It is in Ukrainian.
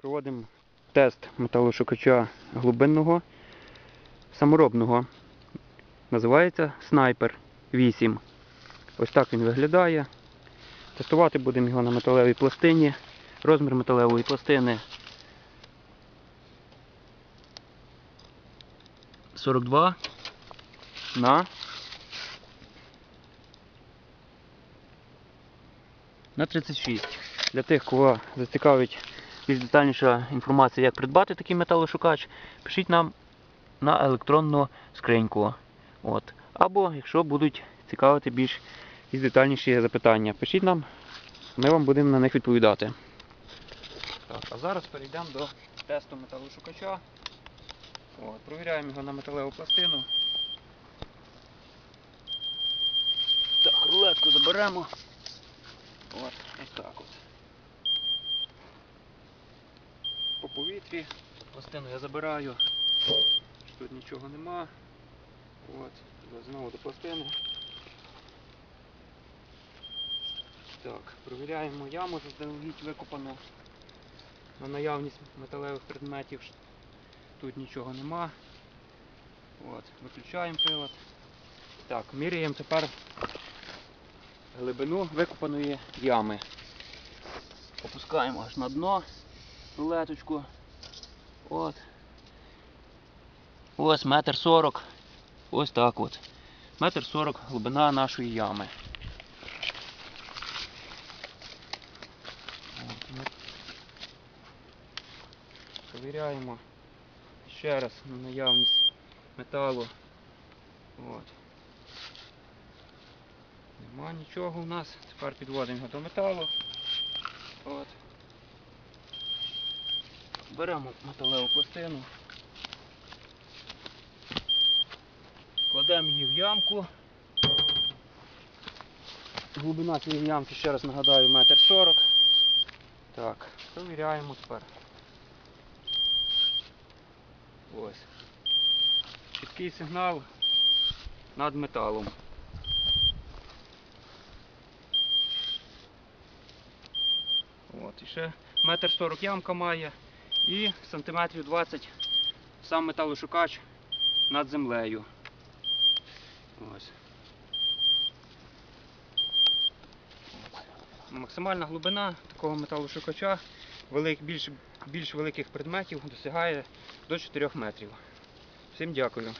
Проводимо тест металошукача глибинного саморобного. Називається Снайпер 8. Ось так він виглядає. Тестувати будемо його на металевій пластині. Розмір металевої пластини 42 на на 36. Для тих, кого зацікавить більш детальніша інформація, як придбати такий металошукач, пишіть нам на електронну скриньку. От. Або якщо будуть цікавити більш більш детальніші запитання, пишіть нам, ми вам будемо на них відповідати. Так, а зараз перейдемо до тесту металошукача. От, провіряємо його на металеву пластину. Так, рулетку заберемо. От, ось так от. Повітрі. Пластину я забираю. Тут нічого нема. От, знову до пластини. Так, провіряємо яму заздалегідь викопану на наявність металевих предметів. Тут нічого нема. От, виключаємо прилад. Так, міряємо тепер глибину викопаної ями. Опускаємо аж на дно рулеточку. От. Ось метр сорок. Ось так от. Метр сорок глибина нашої ями. Провіряємо ще раз на наявність металу. От. Нема нічого у нас. Тепер підводимо його до металу. От. Беремо металеву пластину. Кладемо її в ямку. Глибина цієї ямки, ще раз нагадаю, метр сорок. Так, провіряємо тепер. Ось. Чіткий сигнал над металом. От, і ще метр сорок ямка має і сантиметрів 20 сам металошукач над землею. Ось. Максимальна глибина такого металошукача велик, більш, більш великих предметів досягає до 4 метрів. Всім дякую.